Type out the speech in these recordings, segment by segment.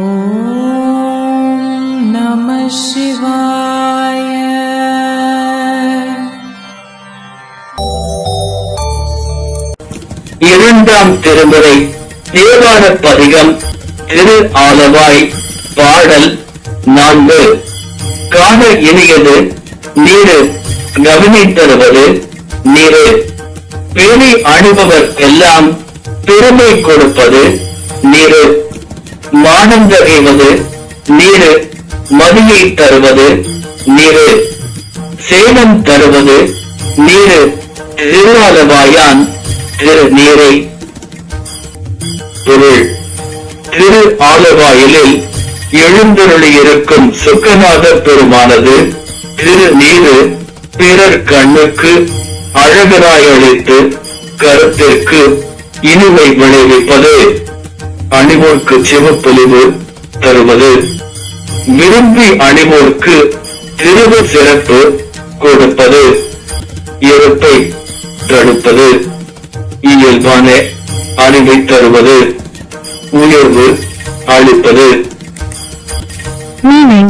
ஓம் நம சிவாய இரண்டாம் திருமுறை தேவார பதிகம் திரு ஆலவாய் பாடல் நான்கு. காண இனியது நீரு கவனி தருவது நீரு. பெருமை அணுபவர் எல்லாம் பெருமை கொடுப்பது நீரு. மானந்தகைவது நீரு மதியை தருவது நீரு. சேலம் தருவது நீரு. திருவாலவாயான் திரு நீரை பொருள் திரு ஆலவாயிலில் எழுந்தருளியிருக்கும் சுக்கநாத பெருமானது திரு நீரு பிறர் கண்ணுக்கு அழகராய் அளித்து கருத்திற்கு இனிமை விளைவிப்பது. அணிவோர்க்கு சிவப்பொலிவு தருவது விரும்பி அணிவோர்க்கு திருவு சிறப்பு கொடுப்பது இருப்பை தடுப்பது இயல்பான அறிவை தருவது உயர்வு அளிப்பது Meaning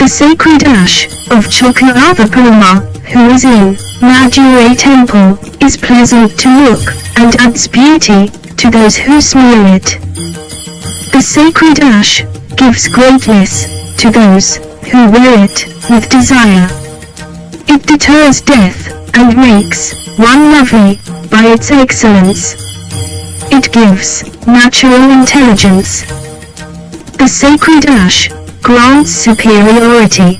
The sacred ash of Chokarava Purma, who is in Madurai temple, is pleasant to look, and adds beauty to those who smear it. The sacred ash gives greatness to those who wear it with desire. It deters death and makes one lovely by its excellence. It gives natural intelligence. The sacred ash grants superiority.